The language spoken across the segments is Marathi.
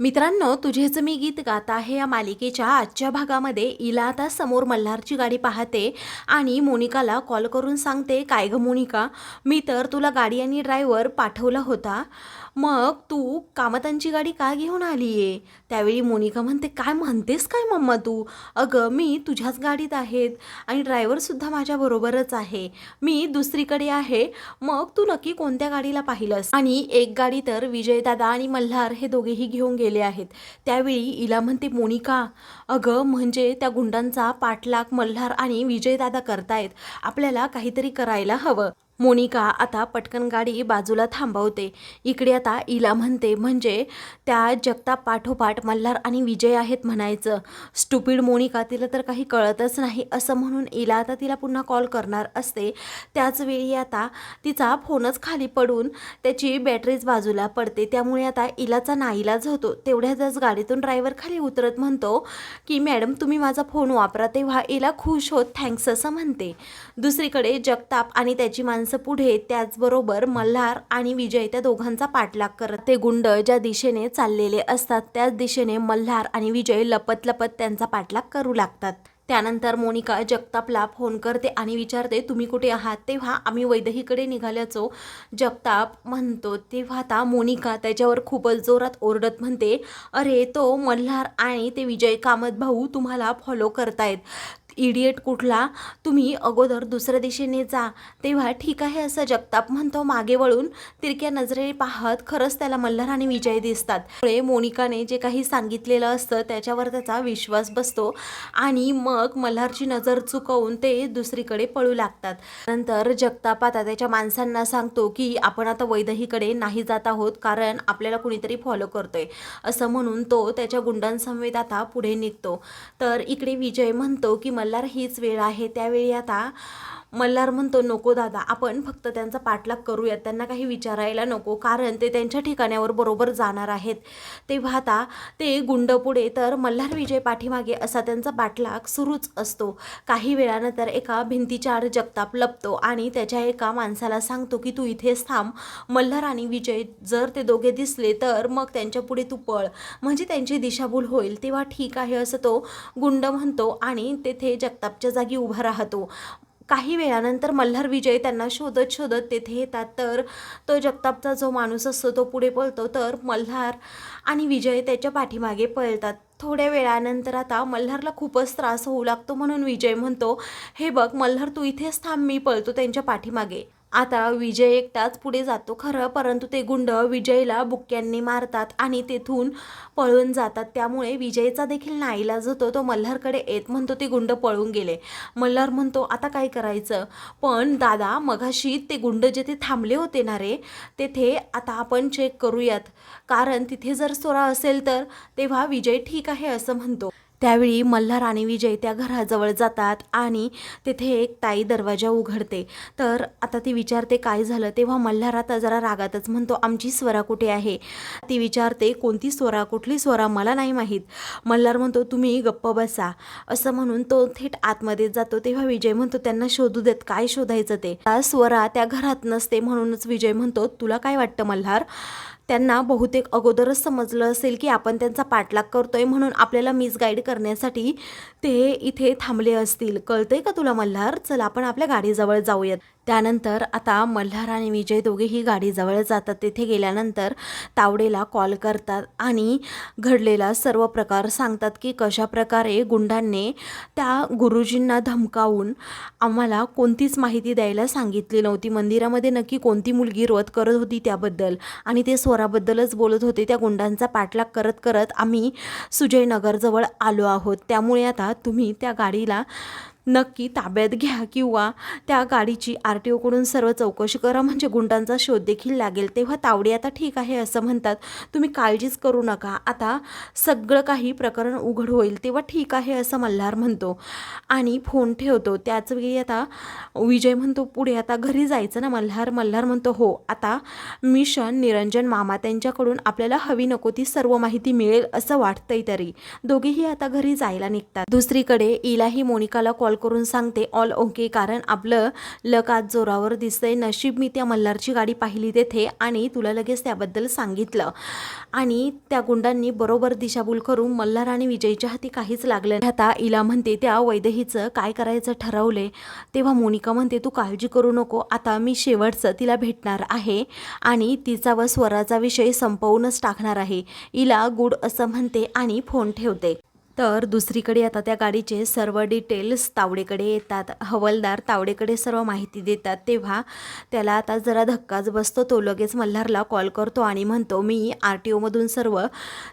मित्रांनो तुझेच मी गीत गात आहे या मालिकेच्या आजच्या भागामध्ये इला आता समोर मल्हारची गाडी पाहते आणि मोनिकाला कॉल करून सांगते काय ग मोनिका? मी तर तुला गाडी आणि ड्रायव्हर पाठवला होता. मग तू कामतांची गाडी का घेऊन आली आहे त्यावेळी मोनिका म्हणते काय म्हणतेस काय मम्मा तू? अगं मी तुझ्याच गाडीत आहेत आणि ड्रायव्हरसुद्धा माझ्याबरोबरच आहे. मी दुसरीकडे आहे. मग तू नक्की कोणत्या गाडीला पाहिलंस? आणि एक गाडी तर विजयदादा आणि मल्हार हे दोघेही घेऊन गेले आहेत. त्यावेळी इला म्हणते मोनिका अगं म्हणजे त्या गुंडांचा पाठलाग मल्हार आणि विजयदादा करतायत. आपल्याला काहीतरी करायला हवं. मोनिका आता पटकन गाडी बाजूला थांबवते. इकडे आता इला म्हणते म्हणजे त्या जगताप पाठोपाठ मल्हार आणि विजय आहेत म्हणायचं. स्टुपिड मोनिका तिला तर काही कळतच नाही. असं म्हणून इला आता तिला पुन्हा कॉल करणार असते. त्याचवेळी आता तिचा फोनच खाली पडून त्याची बॅटरीज बाजूला पडते. त्यामुळे आता इलाचा नाईलाज होतो. तेवढ्यातच गाडीतून ड्रायव्हर खाली उतरत म्हणतो की मॅडम तुम्ही माझा फोन वापरा तेव्हा इला खुश होत. थँक्स असं म्हणते. दुसरीकडे जगताप आणि त्याची माणसं पुढे त्याचबरोबर मल्हार आणि विजय त्या दोघांचा पाठलाग करत ते गुंड ज्या दिशेने चाललेले असतात त्याच दिशेने मल्हार आणि विजय लपत लपत त्यांचा पाठलाग करू लागतात. त्यानंतर मोनिका जगतापला फोन करते आणि विचारते तुम्ही कुठे आहात? तेव्हा आम्ही वैदहीकडे निघाल्याचो जगताप म्हणतो. तेव्हा आता मोनिका त्याच्यावर खूपच जोरात ओरडत म्हणते अरे तो मल्हार आणि ते विजय कामत भाऊ तुम्हाला फॉलो करतायत. इडिएट कुठला तुम्ही अगोदर दुसऱ्या दिशेने जा. तेव्हा ठीक आहे असं जगताप म्हणतो. मागे वळून तिरक्या नजरेने पाहत खरंच त्याला मल्हार आणि विजय दिसतात. त्यामुळे मोनिकाने जे काही सांगितलेलं असतं त्याच्यावर त्याचा विश्वास बसतो आणि मग मल्हारची नजर चुकवून ते दुसरीकडे पळू लागतात. नंतर जगताप आता त्याच्या माणसांना सांगतो की आपण आता वैदहीकडे नाही जात आहोत कारण आपल्याला कुणीतरी फॉलो करतोय. असं म्हणून तो त्याच्या गुंडांसमवेत आता पुढे निघतो. तर इकडे विजय म्हणतो की मल्हार हीच वेळ आहे. त्यावेळी आता मल्हार म्हणतो नको दादा आपण फक्त त्यांचा पाठलाग करूयात. त्यांना काही विचारायला नको कारण ते त्यांच्या ठिकाण्यावर बरोबर जाणार आहेत. तेव्हा आता ते गुंड पुढे तर मल्हार विजय पाठीमागे असा त्यांचा पाठलाग सुरूच असतो. काही वेळानंतर एका भिंतीच्या आड जगताप लपतो आणि त्याच्या एका माणसाला सांगतो की तू इथेच थांब. मल्हार आणि विजय जर ते दोघे दिसले तर मग त्यांच्या पुढे तू पळ. म्हणजे त्यांची दिशाभूल होईल. तेव्हा ठीक आहे असं तो गुंड म्हणतो आणि तेथे जगतापच्या जागी उभा राहतो. काही वेळानंतर मल्हार विजय त्यांना शोधत शोधत तेथे येतात. तर तो जगतापचा जो माणूस असतो तो पुढे पळतो. तर मल्हार आणि विजय त्याच्या पाठीमागे पळतात. थोड्या वेळानंतर आता मल्हारला खूपच त्रास होऊ लागतो म्हणून विजय म्हणतो हे बघ मल्हार तू इथेच थांब मी पळतो त्यांच्या पाठीमागे. आता विजय एकटाच पुढे जातो खरं परंतु ते गुंड विजयला बुक्क्यांनी मारतात आणि तेथून पळून जातात. त्यामुळे विजयचा देखील नाईलाज होतो. तो मल्हारकडे येत म्हणतो ते गुंड पळून गेले. मल्हार म्हणतो आता काय करायचं? पण दादा मघाशी ते गुंड जेथे थांबले होते ना रे तेथे आता आपण चेक करूयात. कारण तिथे जर सोरा असेल तर तेव्हा विजय ठीक आहे असं म्हणतो. त्यावेळी मल्हार आणि विजय त्या घराजवळ जातात आणि तिथे एक ताई दरवाजा उघडते. तर आता ती विचारते काय झालं? तेव्हा मल्हार आता जरा रागातच म्हणतो आमची स्वरा कुठे आहे? ती विचारते कोणती स्वरा? कुठली स्वरा? मला नाही माहीत. मल्हार म्हणतो तुम्ही गप्प बसा. असं म्हणून तो थेट आतमध्ये जातो. तेव्हा विजय म्हणतो त्यांना शोधू देत काय शोधायचं ते? त्या स्वरा त्या घरात नसते म्हणूनच विजय म्हणतो तुला काय वाटतं मल्हार? त्यांना बहुतेक अगोदरच समजलं असेल की आपण त्यांचा पाठलाग करतोय म्हणून आपल्याला मिसगाईड करण्यासाठी ते इथे थांबले असतील. कळतंय का तुला मल्हार? चल आपण आपल्या गाडीजवळ जाऊयात. त्यानंतर आता मल्हार आणि विजय दोघेही गाडीजवळ जातात. तेथे गेल्यानंतर तावडेला कॉल करतात आणि घडलेला सर्व प्रकार सांगतात की कशा प्रकारे गुंडांनी त्या गुरुजींना धमकावून आम्हाला कोणतीच माहिती द्यायला सांगितली नव्हती. मंदिरामध्ये नक्की कोणती मुलगी रोध करत होती त्याबद्दल आणि ते स्वराबद्दलच बोलत होते. त्या गुंडांचा पाठलाग करत करत आम्ही सुजयनगरजवळ आलो आहोत. त्यामुळे आता तुम्ही त्या गाडीला नक्की ताब्यात घ्या किंवा त्या गाडीची आर टी ओकडून सर्व चौकशी करा. म्हणजे गुंडांचा शोध देखील लागेल. तेव्हा तावडे आता ठीक आहे असं म्हणतात. तुम्ही काळजीच करू नका. आता सगळं काही प्रकरण उघड होईल तेव्हा ठीक आहे असं मल्हार म्हणतो. आणि फोन ठेवतो. त्याच वेळी आता विजय म्हणतो पुढे आता घरी जायचं ना मल्हार? मल्हार म्हणतो हो आता मिशन निरंजन मामा त्यांच्याकडून आपल्याला हवी नको ती सर्व माहिती मिळेल असं वाटतंय तरी. दोघेही आता घरी जायला निघतात. दुसरीकडे इलाही मोनिकाला कॉल करून सांगते. All okay. कारण आपलं लक आज जोरावर दिसतंय. नशीब मी त्या मल्हारची गाडी पाहिली तेथे आणि तुला लगेच त्याबद्दल सांगितलं. आणि त्या गुंडांनी बरोबर दिशाभूल करून मल्हार आणि विजयच्या हाती काहीच लागलं आता इला म्हणते त्या वैदेहीचं काय करायचं ठरवले तेव्हा मोनिका म्हणते तू काळजी करू नको. आता मी शेवटचं तिला भेटणार आहे आणि तिचा व स्वराचा विषय संपवूनच टाकणार आहे. इला गुड असं म्हणते आणि फोन ठेवते. तर दुसरीकडे आता त्या गाडीचे सर्व डिटेल्स तावडेकडे येतात. हवलदार तावडेकडे सर्व माहिती देतात. तेव्हा त्याला आता जरा धक्काच बसतो. तो लगेच मल्हारला कॉल करतो आणि म्हणतो मी आर टी ओमधून सर्व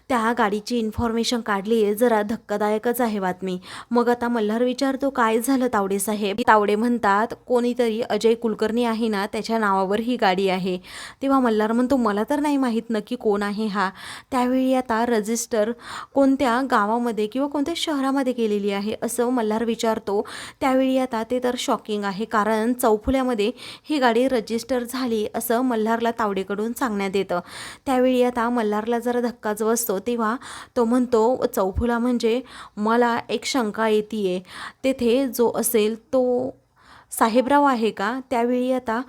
त्या गाडीची इन्फॉर्मेशन काढली आहे जरा धक्कादायकच आहे बातमी. मग आता मल्हार विचारतो काय झालं तावडे साहेब? तावडे म्हणतात कोणीतरी अजय कुलकर्णी आहे ना त्याच्या नावावर ही गाडी आहे. तेव्हा मल्हार म्हणतो मला तर नाही माहीत नक्की कोण आहे हा. त्यावेळी आता रजिस्टर कोणत्या गावामध्ये किंवा कोणत्या शहरामध्ये गेलेली आहे असं मल्हार विचारतो त्यावेळी आता ते तर शॉकिंग आहे. कारण चौफुल्यामध्ये ही गाडी रजिस्टर झाली असं मल्हारला तावडेकडून सांगण्यात येतं. त्यावेळी आता मल्हारला जरा धक्काच बसतो तेव्हा तो म्हणतो चौफुला म्हणजे मला एक शंका येते तेथे जो असेल तो साहेबराव आहे का? त्यावेळी आता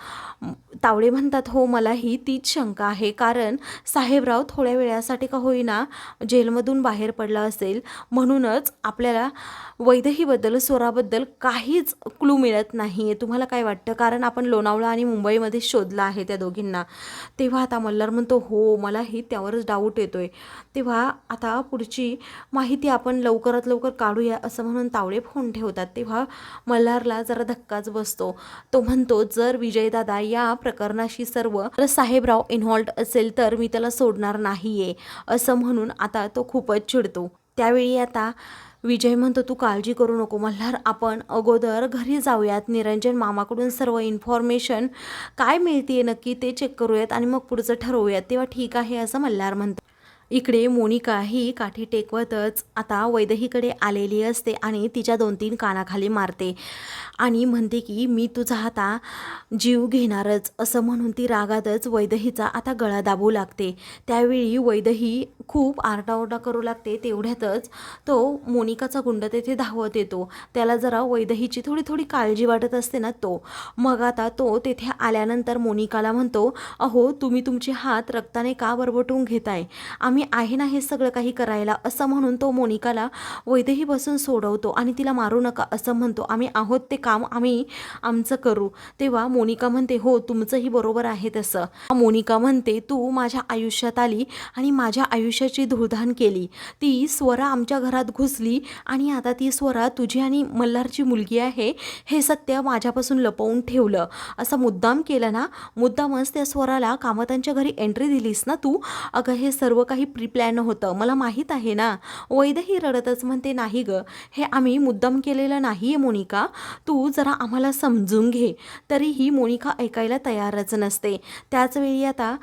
तावडे म्हणतात हो मलाही तीच शंका आहे. कारण साहेबराव थोड्या वेळासाठी का होईना जेलमधून बाहेर पडला असेल. म्हणूनच आपल्याला वैदहीबद्दल स्वराबद्दल काहीच क्लू मिळत नाही आहे तुम्हाला काय वाटतं? कारण आपण लोणावळा आणि मुंबईमध्ये शोधला आहे त्या दोघींना. तेव्हा आता मल्हार म्हणतो हो मलाही त्यावरच डाऊट येतोय. तेव्हा आता पुढची माहिती आपण लवकरात लवकर काढूया असं म्हणून तावडे फोन ठेवतात. तेव्हा मल्हारला जरा बसतो. तो म्हणतो जर विजयदादा या प्रकरणाशी सर्व साहेबराव इन्व्हॉल्ड असेल तर मी त्याला सोडणार नाहीये असं म्हणून आता तो खूपच चिडतो. त्यावेळी आता विजय म्हणतो तू काळजी करू नको मल्हार आपण अगोदर घरी जाऊयात. निरंजन मामाकडून सर्व इन्फॉर्मेशन काय मिळते नक्की ते चेक करूयात आणि मग पुढचं ठरवूयात. तेव्हा ठीक आहे असं मल्हार म्हणतो. इकडे मोनिका ही काठी टेकवतच आता वैदहीकडे आलेली असते आणि तिच्या दोन तीन कानाखाली मारते. आणि म्हणते की मी तुझा आता जीव घेणारच. असं म्हणून ती रागातच वैदहीचा आता गळा दाबू लागते. त्यावेळी वैदही खूप आरडाओरडा करू लागते तेवढ्यातच तो मोनिकाचा गुंड तेथे धावत येतो. त्याला जरा वैदहीची थोडी थोडी काळजी वाटत असते ना तो. मग आता तो तेथे आल्यानंतर मोनिकाला म्हणतो अहो तुम्ही तुमचे हात रक्ताने का बरबटून घेताय? आम्ही आहे ना हे सगळं काही करायला. असं म्हणून तो मोनिकाला वैदही बसून सोडवतो आणि तिला मारू नका असं म्हणतो. आम्ही आहोत ते काम आम्ही आमचं करू. तेव्हा मोनिका म्हणते हो तुमचंही बरोबर आहे तसं. मोनिका म्हणते तू माझ्या आयुष्यात आली आणि माझ्या आयुष्याची धुळधाण केली. ती स्वरा आमच्या घरात घुसली आणि आता ती स्वरा तुझी आणि मल्हारची मुलगी आहे हे सत्य माझ्यापासून लपवून ठेवलं. असं मुद्दाम केलं ना मुद्दामच त्या स्वराला कामतांच्या घरी एंट्री दिलीस ना तू? अगं हे सर्व काही प्री प्लॅन होतं. मला माहीत आहे ना. वैदही रडतच म्हणते नाही ग हे आम्ही मुद्दाम केलेलं नाही आहे मोनिका. तू जरा आम्हाला समजून घे. तरीही मोनिका ऐकायला तयारच नसते. त्याचवेळी आता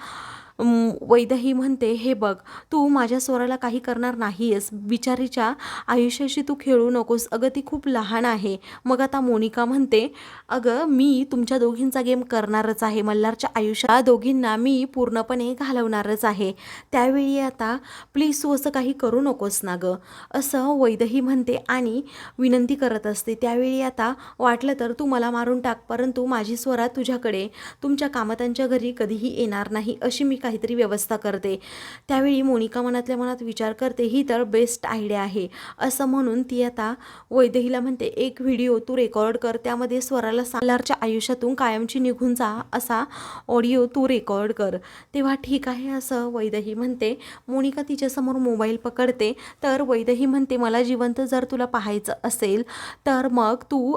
वैदही म्हणते हे बघ तू माझ्या स्वराला काही करणार नाहीयेस. बिचारीच्या आयुष्याशी तू खेळू नकोस. अगं ती खूप लहान आहे. मग आता मोनिका म्हणते अगं मी तुमच्या दोघींचा गेम करणारच आहे. मल्हारच्या आयुष्यात दोघींना मी पूर्णपणे घालवणारच आहे. त्यावेळी आता प्लीज तू असं काही करू नकोस ना गं. असं वैदही म्हणते आणि विनंती करत असते. त्यावेळी आता वाटलं तर तू मला मारून टाक परंतु माझी स्वरा तुझ्याकडे तुमच्या कामतांच्या घरी कधीही येणार नाही अशी मी काहीतरी व्यवस्था करते. त्यावेळी मोनिका मनातल्या मनात विचार करते ही तर बेस्ट आयडिया आहे. असं म्हणून ती आता वैदेहीला म्हणते एक व्हिडिओ तू रेकॉर्ड कर त्यामध्ये स्वराला सालारच्या आयुष्यातून कायमची निघून जा असा ऑडिओ तू रेकॉर्ड कर. तेव्हा ठीक आहे असं वैदही म्हणते. मोनिका तिच्यासमोर मोबाईल पकडते तर वैदही म्हणते मला जिवंत जर तुला पाहायचं असेल तर मग तू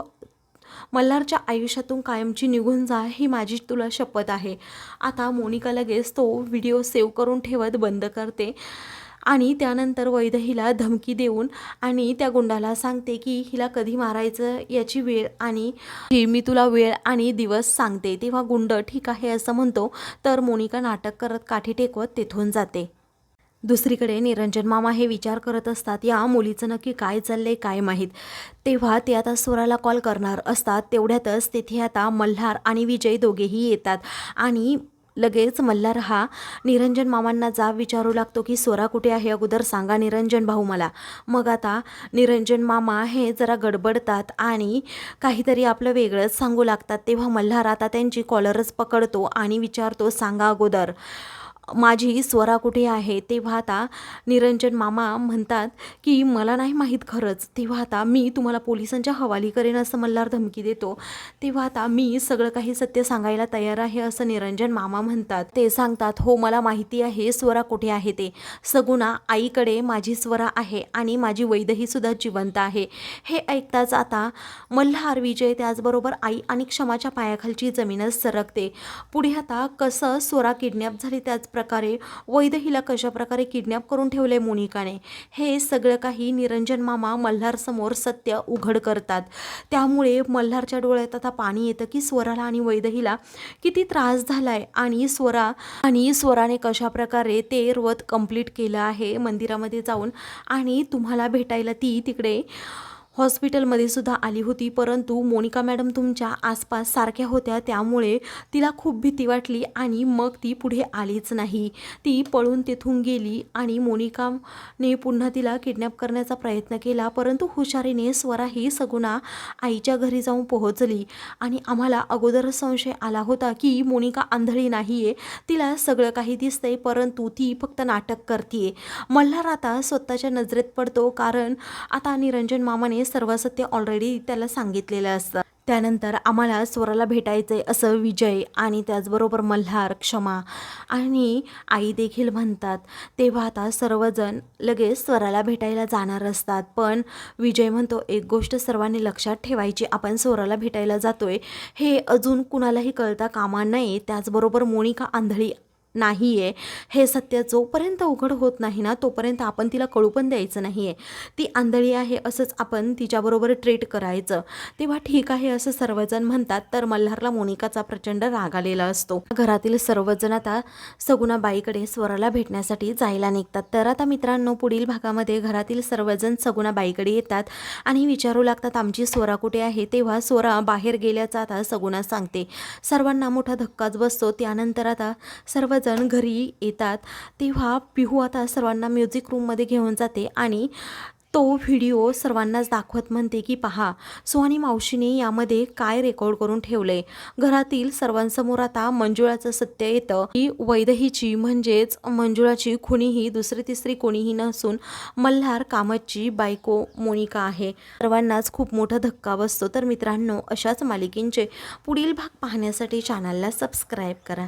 मल्हारच्या आयुष्यातून कायमची निघून जा ही माझी तुला शपथ आहे. आता मोनिका लगेच तो व्हिडिओ सेव्ह करून ठेवत बंद करते आणि त्यानंतर वैदहीला धमकी देऊन आणि त्या गुंडाला सांगते की हिला कधी मारायचं याची वेळ आणि ही मी तुला वेळ आणि दिवस सांगते. तेव्हा गुंड ठीक आहे असं म्हणतो तर मोनिका नाटक करत काठी टेकवत तेथून जाते. दुसरीकडे निरंजन मामा हे विचार करत असतात या मुलीचं नक्की काय चाललंय काय माहीत? तेव्हा ते आता स्वराला कॉल करणार असतात. तेवढ्यातच तेथे आता मल्हार आणि विजय दोघेही येतात. आणि लगेच मल्हार हा निरंजन मामांना जाब विचारू लागतो की स्वरा कुठे आहे? अगोदर सांगा निरंजन भाऊ मला. मग आता निरंजन मामा हे जरा गडबडतात आणि काहीतरी आपलं वेगळंच सांगू लागतात. तेव्हा मल्हार आता त्यांची कॉलरच पकडतो आणि विचारतो सांगा अगोदर. माझी स्वरा कुठे आहे? तेव्हा आता निरंजन मामा म्हणतात की मला नाही माहीत खरंच. तेव्हा आता मी तुम्हाला पोलिसांच्या हवाली करेन असं मल्हार धमकी देतो. तेव्हा आता मी सगळं काही सत्य सांगायला तयार आहे असं निरंजन मामा म्हणतात. ते सांगतात हो मला माहिती आहे स्वरा कुठे आहे ते. सगुणा आईकडे माझी स्वरा आहे आणि माझी वैदही सुद्धा जिवंत आहे. हे ऐकताच आता मल्हार विजय त्याचबरोबर आई आणि क्षमाच्या पायाखालची जमीनच सरकते. पुढे आता कसं स्वरा किडनॅप झाली त्याच प्रकारे वैदहीला कशा प्रकारे किडनॅप करून ठेवले मोनिकाने? हे सगळं काही निरंजन मामा मल्हारसमोर सत्य उघड करतात. त्यामुळे मल्हारच्या डोळ्यात आता पाणी येतं की स्वराला आणि वैदहीला किती त्रास झालाय आणि स्वरा आणि स्वराने कशा प्रकारे ते व्रत कंप्लीट केलं आहे मंदिरामध्ये जाऊन? आणि तुम्हाला भेटायला ती तिकडे हॉस्पिटलमध्ये सुद्धा आली होती. परंतु मोनिका मॅडम तुमच्या आसपास सारख्या होत्या त्यामुळे तिला खूप भीती वाटली आणि मग ती पुढे आलीच नाही. ती पळून तिथून गेली आणि मोनिकाने पुन्हा तिला किडनॅप करण्याचा प्रयत्न केला परंतु हुशारीने स्वरा ही सगुणा आईच्या घरी जाऊन पोहोचली आणि आम्हाला अगोदर संशय आला होता की मोनिका आंधळी नाही आहे तिला सगळं काही दिसतंय परंतु ती फक्त नाटक करते मल्हार आता स्वतःच्या नजरेत पडतो कारण आता निरंजन मामाने सर्व सत्य ऑलरेडी त्याला सांगितलेलं असतं. त्यानंतर आम्हाला स्वराला भेटायचं आहे असं विजय आणि त्याचबरोबर मल्हार क्षमा आणि आई देखील म्हणतात. तेव्हा आता सर्वजण लगेच स्वराला भेटायला जाणार असतात. पण विजय म्हणतो एक गोष्ट सर्वांनी लक्षात ठेवायची आपण स्वराला भेटायला जातोय. हे अजून कुणालाही कळता कामा नये. त्याचबरोबर मोनिका आंधळी नाही आहे हे सत्य जोपर्यंत उघड होत नाही ना तोपर्यंत आपण तिला कळू पण द्यायचं नाही आहे ती आंधळी आहे असंच आपण तिच्याबरोबर ट्रीट करायचं. तेव्हा ठीक आहे असं सर्वजण म्हणतात तर मल्हारला मोनिकाचा प्रचंड राग आलेला असतो. घरातील सर्वजण आता सगुणाबाईकडे स्वराला भेटण्यासाठी जायला निघतात. तर आता मित्रांनो पुढील भागामध्ये घरातील सर्वजण सगुणाबाईकडे येतात आणि विचारू लागतात आमची स्वरा कुठे आहे? तेव्हा स्वरा बाहेर गेल्याचा आता सगुणा सांगते. सर्वांना मोठा धक्काच बसतो. त्यानंतर आता सर्वजण घरी येतात तेव्हा पिहू आता सर्वांना म्युझिक रूममध्ये घेऊन जाते आणि तो व्हिडिओ सर्वांनाच दाखवत म्हणते की पहा सुहानी मावशीने यामध्ये काय रेकॉर्ड करून ठेवले? घरातील सर्वांसमोर आता मंजुळाचं सत्य येतं की वैदहीची म्हणजेच मंजुळाची खुणीही दुसरी तिसरी कोणीही नसून मल्हार कामतची बायको मोनिका आहे. सर्वांनाच खूप मोठा धक्का बसतो. तर मित्रांनो अशाच मालिकेंचे पुढील भाग पाहण्यासाठी चॅनलला सबस्क्राईब करा.